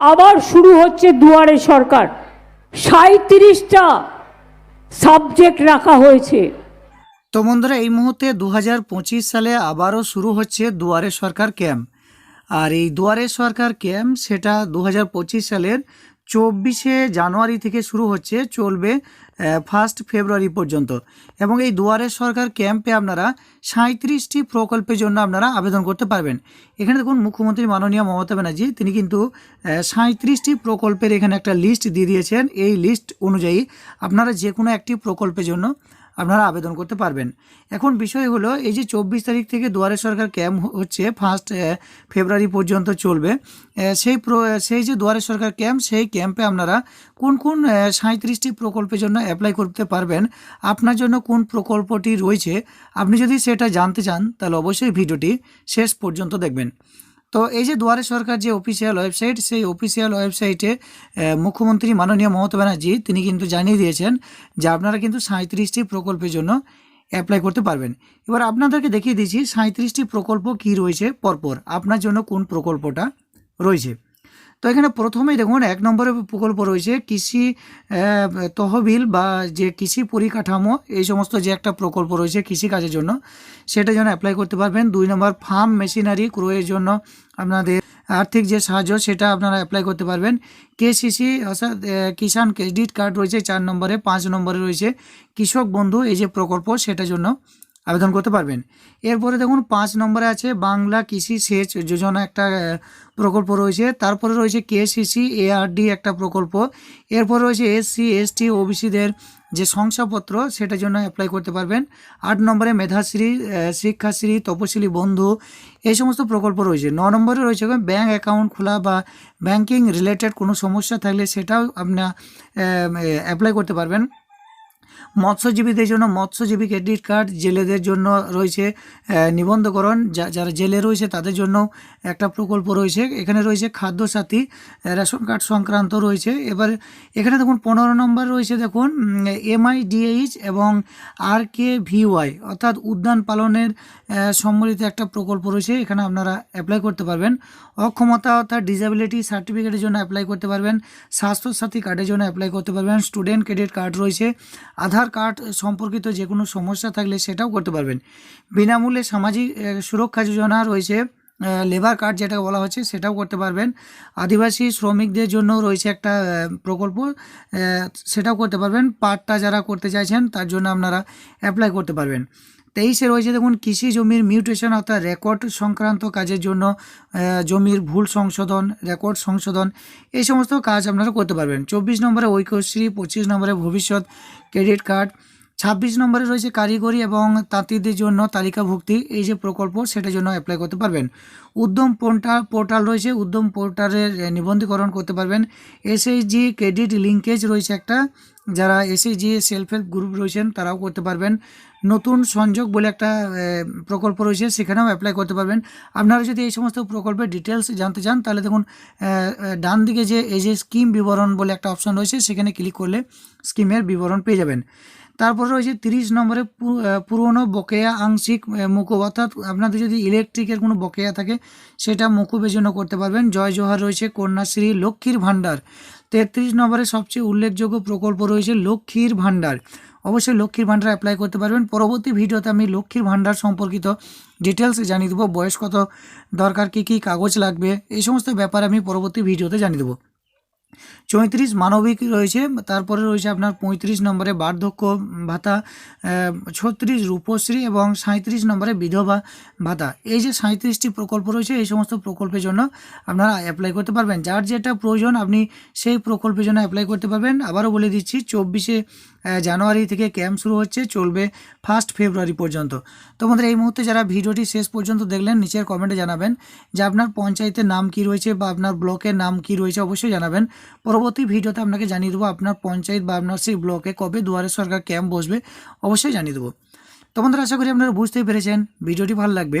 আবার শুরু হচ্ছে দুয়ারে সরকার। সাঁত্রিশটা সাবজেক্ট রাখা হয়েছে। তো বন্ধুরা, এই মুহূর্তে দু হাজার পঁচিশ সালে আবারও শুরু হচ্ছে দুয়ারে সরকার ক্যাম্প। আর এই দুয়ারে সরকার ক্যাম্প, সেটা দু হাজার পঁচিশ সালের চব্বিশে জানুয়ারি থেকে শুরু হচ্ছে, চলবে ফার্স্ট ফেব্রুয়ারি পর্যন্ত। এবং এই দুয়ারে সরকার ক্যাম্পে আপনারা সাঁত্রিশটি প্রকল্পের জন্য আপনারা আবেদন করতে পারবেন। এখানে দেখুন, মুখ্যমন্ত্রী মাননীয় মমতা ব্যানার্জি, তিনি কিন্তু সাঁত্রিশটি প্রকল্পের এখানে একটা লিস্ট দিয়ে দিয়েছেন। এই লিস্ট অনুযায়ী আপনারা যে কোনো একটি প্রকল্পের জন্য আপনারা আবেদন করতে পারবেন। এখন বিষয় হলো, এই যে চব্বিশ তারিখ থেকে দুয়ারে সরকার ক্যাম্প হচ্ছে, ফার্স্ট ফেব্রুয়ারি পর্যন্ত চলবে। সেই সেই যে দুয়ারে সরকার ক্যাম্প, সেই ক্যাম্পে আপনারা কোন কোন সাঁত্রিশটি প্রকল্পের জন্য অ্যাপ্লাই করতে পারবেন, আপনার জন্য কোন প্রকল্পটি রয়েছে, আপনি যদি সেটা জানতে চান, তাহলে অবশ্যই ভিডিওটি শেষ পর্যন্ত দেখবেন। তো এই যে দুয়ারে সরকার যে অফিসিয়াল ওয়েবসাইট সেই অফিসিয়াল ওয়েবসাইটে মুখ্যমন্ত্রী মাননীয় মমতা ব্যানার্জি, তিনি কিন্তু জানিয়ে দিয়েছেন যে আপনারা কিন্তু সাঁত্রিশটি প্রকল্পের জন্য অ্যাপ্লাই করতে পারবেন। এবার আপনাদেরকে দেখিয়ে দিচ্ছি সাঁত্রিশটি প্রকল্প কি রয়েছে পরপর। আপনার জন্য কোন প্রকল্পটা রয়েছে? তো এখানে প্রথমেই দেখুন, এক নম্বরে প্রকল্প রয়েছে কৃষি তহবিল বা যে কৃষি পরিকাঠামো, এই সমস্ত যে একটা প্রকল্প রয়েছে কৃষিকাজের জন্য সেটার জন্য অ্যাপ্লাই করতে পারবেন। দুই নম্বর ফার্ম মেশিনারি ক্রয়ের জন্য আপনাদের আর্থিক যে সাহায্য, সেটা আপনারা অ্যাপ্লাই করতে পারবেন। কেসিসি অর্থাৎ কিষাণ ক্রেডিট কার্ড রয়েছে চার নম্বরে, পাঁচ নম্বরে রয়েছে কৃষক বন্ধু, এই যে প্রকল্প, সেটার জন্য। আবেদন করতে পারবেন। এরপরে দেখুন, পাঁচ নম্বরে আছে বাংলা কৃষি সেচ যোজনা একটা প্রকল্প রয়েছে। তারপরে রয়েছে কেসিসি, এআরডি একটা প্রকল্প। এরপরে রয়েছে এসসি, এসটি, ওবিসিদের যে শংসাপত্র, সেটার জন্য অ্যাপ্লাই করতে পারবেন। আট নম্বরে মেধাশ্রী শিক্ষাশ্রী, তপশিলি বন্ধু, এই সমস্ত প্রকল্প রয়েছে। ন নম্বরে রয়েছে ব্যাঙ্ক অ্যাকাউন্ট খোলা বা ব্যাংকিং রিলেটেড কোনো সমস্যা থাকলে সেটাও আপনার অ্যাপ্লাই করতে পারবেন। মৎস্যজীবীদের জন্য মৎস্যজীবী ক্রেডিট কার্ড জেলেদের জন্য রয়েছে নিবন্ধকরণ। যা- যারা জেলে রয়েছে তাদের জন্য একটা প্রকল্প রয়েছে। এখানে রয়েছে খাদ্য সাথী রেশন কার্ড সংক্রান্ত রয়েছে। এবার এখানে দেখুন পনেরো নম্বর রয়েছে দেখুন এমআইডিএইচ এবং আর কে ভিওয়াই অর্থাৎ উদ্যান পালনের সম্বলিত একটা প্রকল্প রয়েছে। এখানে আপনারা অ্যাপ্লাই করতে পারবেন। অক্ষমতা অর্থাৎ ডিসেবিলিটি সার্টিফিকেটের জন্য অ্যাপ্লাই করতে পারবেন। স্বাস্থ্যসাথী কার্ডের জন্য অ্যাপ্লাই করতে পারবেন। স্টুডেন্ট ক্রেডিট কার্ড রয়েছে। আধার কার্ড সম্পর্কিত যে কোনো সমস্যা থাকলে সেটাও করতে পারবেন। বিনামূল্যে সামাজিক সুরক্ষা যোজনা রয়েছে লেবার কার্ড যেটা বলা হচ্ছে সেটাও করতে পারবেন। আদিবাসী শ্রমিকদের জন্য রয়েছে একটা প্রকল্প সেটাও করতে পারবেন। পার্টটা যারা করতে চাইছেন তার জন্য আপনারা অ্যাপ্লাই করতে পারবেন। তেইশে রয়েছে দেখুন, কৃষি জমির মিউটেশন অর্থাৎ রেকর্ড সংক্রান্ত কাজের জন্য জমির ভুল সংশোধন রেকর্ড সংশোধন, এই সমস্ত কাজ আপনারা করতে পারবেন। চব্বিশ নম্বরে ঐক্যশ্রী, পঁচিশ নম্বরে ভবিষ্যৎ ক্রেডিট কার্ড ছাব্বিশ নম্বরে রয়েছে কারিগরি এবং তাঁতিদের জন্য তালিকাভুক্তি। এই যে প্রকল্প, সেটার জন্য অ্যাপ্লাই করতে পারবেন। উদ্যম পোর্টাল পোর্টাল রয়েছে, উদ্যম পোর্টালের নিবন্ধীকরণ করতে পারবেন। এসএইচজি ক্রেডিট লিঙ্কেজ রয়েছে একটা। যারা এসএইচজি সেলফ হেল্প গ্রুপ রয়েছেন, তারাও করতে পারবেন। নতুন সংযোগ বলে একটা প্রকল্প রয়েছে, সেখানেও অ্যাপ্লাই করতে পারবেন। আপনারা যদি এই সমস্ত প্রকল্পের ডিটেলস জানতে চান, তাহলে দেখুন ডান দিকে যে, এই যে স্কিম বিবরণ বলে একটা অপশন রয়েছে, সেখানে ক্লিক করলে স্কিমের বিবরণ পেয়ে যাবেন। তারপরে রয়েছে তিরিশ নম্বরে পুরনো বকেয়া আংশিক মুকুব। অর্থাৎ আপনাদের যদি ইলেকট্রিকের কোনো বকেয়া থাকে, সেটা মুকুবের জন্য করতে পারবেন। জয় জোহার রয়েছে কন্যাশ্রী লক্ষ্মীর ভাণ্ডার। তেত্রিশ নম্বরে সবচেয়ে উল্লেখযোগ্য প্রকল্প রয়েছে লক্ষ্মীর ভাণ্ডার। অবশ্যই লক্ষ্মীর ভাণ্ডার অ্যাপ্লাই করতে পারবেন। পরবর্তী ভিডিওতে আমি লক্ষ্মীর ভাণ্ডার সম্পর্কিত ডিটেলস জানিয়ে দেবো। বয়স কত, দরকার কী কী, কাগজ লাগবে, এই সমস্ত ব্যাপার আমি পরবর্তী ভিডিওতে জানিয়ে দেবো। চৌত্রিশ মানবিক রয়েছে, তারপরে রয়েছে আপনার পঁয়ত্রিশ নম্বরে বার্ধক্য ভাতা ছত্রিশ রূপশ্রী এবং সাঁত্রিশ নম্বরে বিধবা ভাতা। এই যে সাঁত্রিশটি প্রকল্প রয়েছে, এই সমস্ত প্রকল্পের জন্য আপনারা অ্যাপ্লাই করতে পারবেন। যার যেটা প্রয়োজন, আপনি সেই প্রকল্পের জন্য অ্যাপ্লাই করতে পারবেন। আবারও বলে দিচ্ছি, চব্বিশে জানুয়ারি থেকে ক্যাম্প শুরু হচ্ছে, চলবে ফার্স্ট ফেব্রুয়ারি পর্যন্ত। তোমাদের এই মুহূর্তে যারা ভিডিওটি শেষ পর্যন্ত দেখলেন, নিচের কমেন্টে জানাবেন যে আপনার পঞ্চায়েতের নাম কি রয়েছে বা আপনার ব্লকের নাম কি রয়েছে অবশ্যই জানাবেন। পরবর্তী ভিডিওতে আপনাকে জানিয়ে দেবো আপনার পঞ্চায়েত বা আপনার সেই ব্লকে কবে দুয়ারে সরকার ক্যাম্প বসবে, অবশ্যই জানিয়ে দেবো। তো বন্ধুরা আশা করি আপনারা বুঝতেই পেরেছেন, ভিডিওটি ভালো লাগবে।